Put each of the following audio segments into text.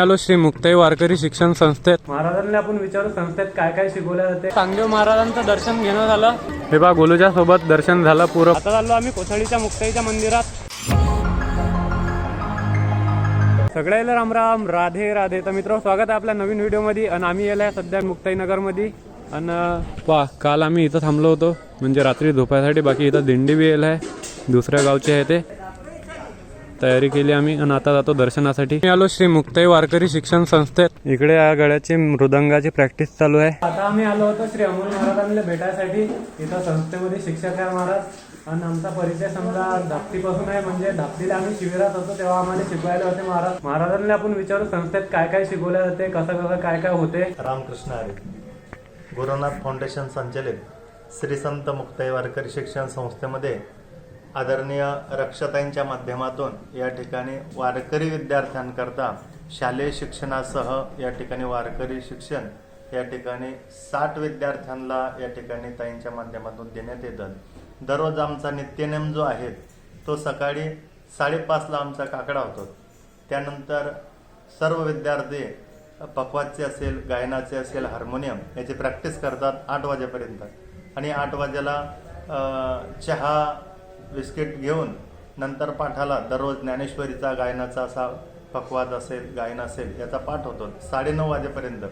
आलो श्री मुक्ताई वारकरी शिक्षण संस्थेत. महाराजांनी आपण विचारू संस्थेत काय काय शिकवल्या जाते? सांगदेव महाराजांचं दर्शन घेणं झालं. हे बा गोलूच्या सोबत दर्शन झालं पुरं. आता चाललो आम्ही कोसळीच्या मुक्ताईच्या मंदिरात. सगळ्याला राम राम राधे राधे. तर मित्र स्वागत आहे आपल्या नवीन व्हिडिओमध्ये. आणि आम्ही येलो आहे सध्या मुक्ताईनगरमध्ये. आणि वा काल आम्ही इथं थांबलो होतो. म्हणजे रात्री झोपायसाठी बाकी इथं दिंडी बी आहे दुसऱ्या गावचे आहे ते. तयारी केली आम्ही आणि आता जातो दर्शनासाठी. मी आलो श्री मुक्ताई वारकरी शिक्षण संस्थेत. इकडे या गळ्याची मृदंगाची प्रॅक्टिस चालू आहे. आता आम्ही आलो होतो श्री अमोल महाराजांना भेटायसाठी. इथं संस्थेमध्ये शिक्षक आहे महाराज आणि आमचा परिचय समजा धापतीपासून आहे. म्हणजे धापतीला आम्ही शिबिरात होतो तेव्हा आम्हाला शिकवायला होते महाराज. महाराजांना आपण विचारू संस्थेत काय काय शिकवल्या जाते कसं कसं काय काय होते. रामकृष्ण हरी. गुरुनाथ फाउंडेशन संचलित श्री संत मुक्ताई वारकरी शिक्षण संस्थेमध्ये आदरणीय रक्षताईंच्या माध्यमातून या ठिकाणी वारकरी विद्यार्थ्यांकरता शालेय शिक्षणासह या ठिकाणी वारकरी शिक्षण या ठिकाणी साठ विद्यार्थ्यांना या ठिकाणी ताईंच्या माध्यमातून देण्यात येतं. दररोज आमचा नित्यनेम जो आहे तो सकाळी साडेपाचला आमचा काकडा होतो. त्यानंतर सर्व विद्यार्थी पकवाचे असेल गायनाचे असेल हार्मोनियम याची प्रॅक्टिस करतात आठ वाजेपर्यंत. आणि आठ वाजेला चहा बिस्किट घेऊन नंतर पाठाला दररोज ज्ञानेश्वरीचा गायनाचा असा पकवाद असेल गायन असेल याचा पाठ होतो. साडेनऊ वाजेपर्यंत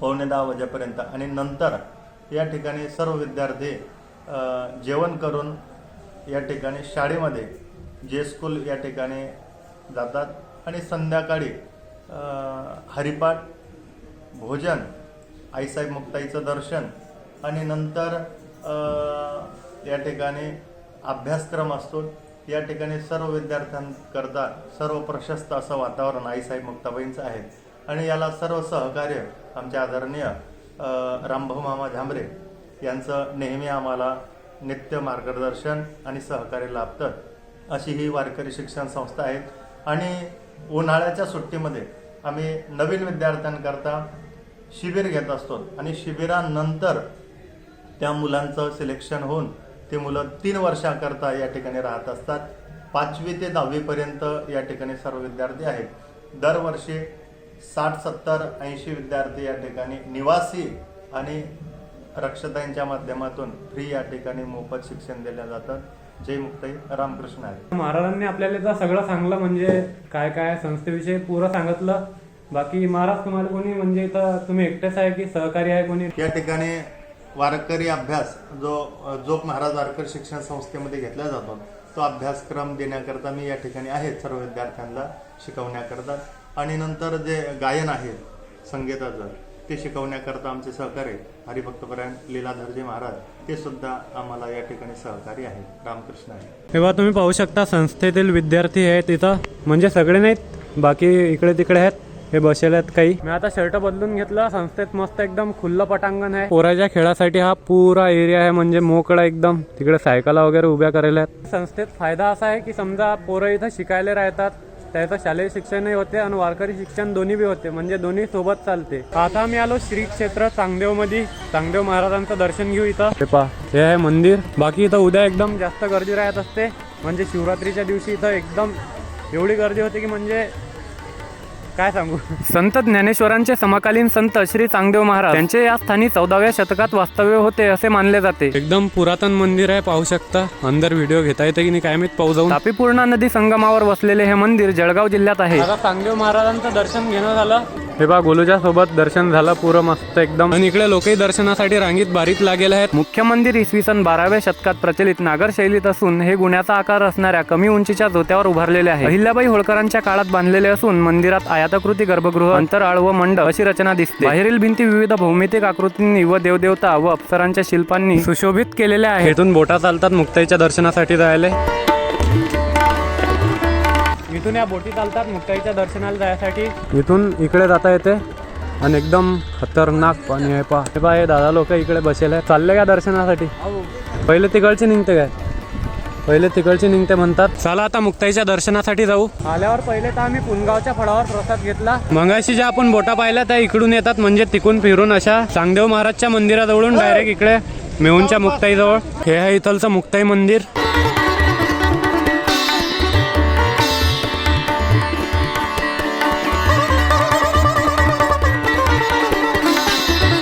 पावणे दहा वाजेपर्यंत आणि नंतर या ठिकाणी सर्व विद्यार्थी जेवण करून या ठिकाणी शाळेमध्ये जे स्कूल या ठिकाणी जातात आणि संध्याकाळी हरिपाठ भोजन आईसाहेब मुक्ताईचं दर्शन आणि नंतर या ठिकाणी अभ्यासक्रम असतो या ठिकाणी सर्व विद्यार्थ्यांकरता सर्व प्रशस्त असं वातावरण आईसाहेब मुक्ताबाईंचं आहे. आणि याला सर्व सहकार्य आमचे आदरणीय रामभाऊ मामा झांबरे यांचं नेहमी आम्हाला नित्य मार्गदर्शन आणि सहकार्य लाभतं अशी ही वारकरी शिक्षण संस्था आहे. आणि उन्हाळ्याच्या सुट्टीमध्ये आम्ही नवीन विद्यार्थ्यांकरता शिबिर घेत असतो आणि शिबिरानंतर त्या मुलांचं सिलेक्शन होऊन ते मुलं तीन वर्षाकरता या ठिकाणी राहत असतात. पाचवी ते दहावीपर्यंत या ठिकाणी सर्व विद्यार्थी आहेत. दरवर्षी साठ सत्तर ऐंशी विद्यार्थी या ठिकाणी निवासी आणि रक्षताईंच्या माध्यमातून फ्री या ठिकाणी मोफत शिक्षण दिलं जातं. जय मुक्ताई रामकृष्ण आहे. महाराजांनी आपल्याला सगळं सांगलं म्हणजे काय काय संस्थेविषयी पुरं सांगितलं. बाकी महाराज तुम्हाला कोणी म्हणजे इथं तुम्ही एकटेच आहे की सहकारी आहे कोणी? या ठिकाणी वारकरी अभ्यास जो जोग महाराज वारकरी शिक्षण संस्थेमध्ये घेतला जातो तो अभ्यासक्रम देण्याकरता मी या ठिकाणी आहे सर्व विद्यार्थ्यांना शिकवण्याकरता. आणि नंतर जे गायन आहे संगीताचं ते शिकवण्याकरता आमचे सहकारी हरिभक्तपरायण लीलाधरजी महाराज ते सुद्धा आम्हाला या ठिकाणी सहकारी आहेत रामकृष्ण आहे. तेव्हा तुम्ही पाहू शकता संस्थेतील विद्यार्थी आहेत तिथं म्हणजे सगळे नाहीत बाकी इकडे तिकडे आहेत. हे बसेल आहेत काही. मी आता शर्ट बदलून घेतलं. संस्थेत मस्त एकदम खुल्लं पटांगण आहे. पोराच्या खेळासाठी हा पुरा एरिया आहे म्हणजे मोकळा एकदम. तिकडे सायकला वगैरे उभ्या करायला आहेत संस्थेत फायदा असा आहे की समजा पोरं इथं शिकायला राहतात त्याचं शालेय शिक्षणही होते आणि वारकरी शिक्षण दोन्ही बी होते म्हणजे दोन्ही सोबत चालते. आता मी आलो श्री क्षेत्र चांगदेवमध्ये चांगदेव महाराजांचं दर्शन घेऊ इथं. हे पहा हे आहे मंदिर. बाकी इथं उद्या एकदम जास्त गर्दी राहत असते. म्हणजे शिवरात्रीच्या दिवशी इथं एकदम एवढी गर्दी होते की म्हणजे काय सांगू? संत ज्ञानेश्वरांचे समकालीन संत श्री चांगदेव महाराज त्यांचे या स्थानी चौदाव्या शतकात वास्तव्य होते असे मानले जाते. एकदम पुरातन मंदिर आहे पाहू शकता. अंदर व्हिडिओ घेता येते की नाही काय माहीत पाहू जाऊन. तापी पूर्णा नदी संगमावर वसलेले हे मंदिर जळगाव जिल्ह्यात आहे. आता चांगदेव महाराजांचं दर्शन घेणं झालं. हे बा गोलूच्या सोबत दर्शन झालं पुरं मस्त एकदम. आणि इकडे लोकही दर्शनासाठी रांगीत बारीत लागेल आहेत. मुख्य मंदिर इसवी सन बाराव्या शतकात प्रचलित नागर शैलीत असून हे गुण्याचा आकार असणाऱ्या कमी उंचीच्या जोत्यावर उभारलेले आहे. अहिल्याबाई होळकरांच्या काळात बांधलेले असून मंदिरात आयाताकृती गर्भगृह अंतराळ व मंडप अशी रचना दिसते. बाहेरील भिंती विविध भौमितिक आकृतींनी व देवदेवता व अप्सरांच्या शिल्पांनी सुशोभित केलेल्या आहेत. इथून बोटा चालतात मुक्ताईच्या दर्शनासाठी जायला. इथून या बोटी चालतात मुक्ताईच्या दर्शनाला जायसाठी. इथून इकडे जाता येते आणि एकदम खतरनाक पाणी आहे पा हे पहा हे दादा लोक इकडे बसेल आहे. चालले का दर्शनासाठी? पहिले तिकडचे निघते काय? पहिले तिकडचे निघते म्हणतात. चला आता मुक्ताईच्या दर्शनासाठी जाऊ. आल्यावर पहिले तर आम्ही पुनगावच्या फळावर प्रसाद घेतला. मंगाशी ज्या आपण बोटा पाहिल्या त्या इकडून येतात म्हणजे तिकून फिरून अशा चांगदेव महाराजच्या मंदिराजवळून डायरेक्ट इकडे मेहूनच्या मुक्ताईजवळ. हे आहे इथलचं मुक्ताई मंदिर.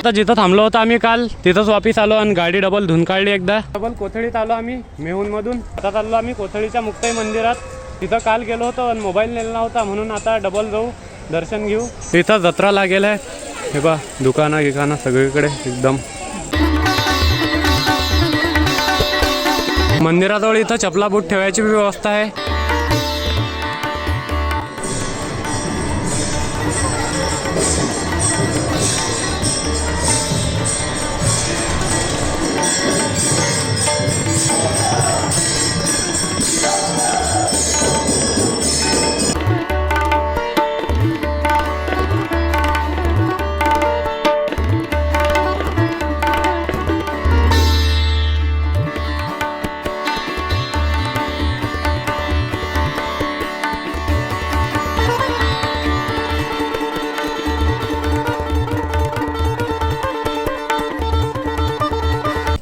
आता जिथं थांबलो होतो आम्ही काल तिथंच वापिस आलो आणि गाडी डबल धुन काढली एकदा. डबल कोथळीत आलो आम्ही मेहून मधून आता चाललो आम्ही कोथळीच्या मुक्ताई मंदिरात. तिथं काल गेलो होतो आणि मोबाईल नेला होता म्हणून आता डबल जाऊ दर्शन घेऊ. तिथं जत्रा लागेल आहे. हे बा दुकानं गिकानं सगळीकडे एकदम. मंदिराजवळ इथं चपला बूट ठेवायची बी व्यवस्था आहे.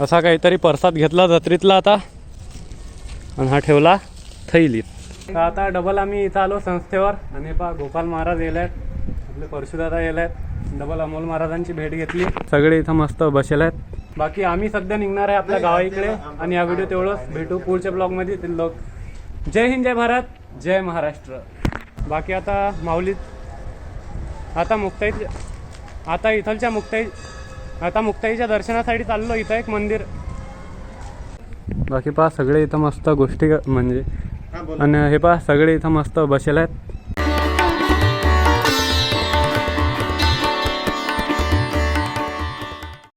असा काहीतरी परसाद घेतला जत्रेतला आता. आणि हा ठेवला थैलीत. तर आता डबल आम्ही इथं आलो संस्थेवर. आणि पा गोपाल महाराज येल आहेत आपले परशुदादा येल आहेत डबल अमोल महाराजांची भेट घेतली. सगळे इथं मस्त बसेल आहेत बाकी आम्ही सध्या निघणार आहे आपल्या गावाइकडे आणि या व्हिडिओ तेवढंच भेटू पुढच्या ब्लॉगमध्ये ते लोक जय हिंद जय भारत. जय महाराष्ट्र. बाकी आता माऊलीत आता मुक्ताई आता इथलच्या मुक्ताई आता मुक्ताईच्या दर्शनासाठी चाललो इथं एक मंदिर. बाकी पहा सगळे इथं मस्त गोष्टी म्हणजे आणि हे पहा सगळे इथं मस्त बसेल आहेत.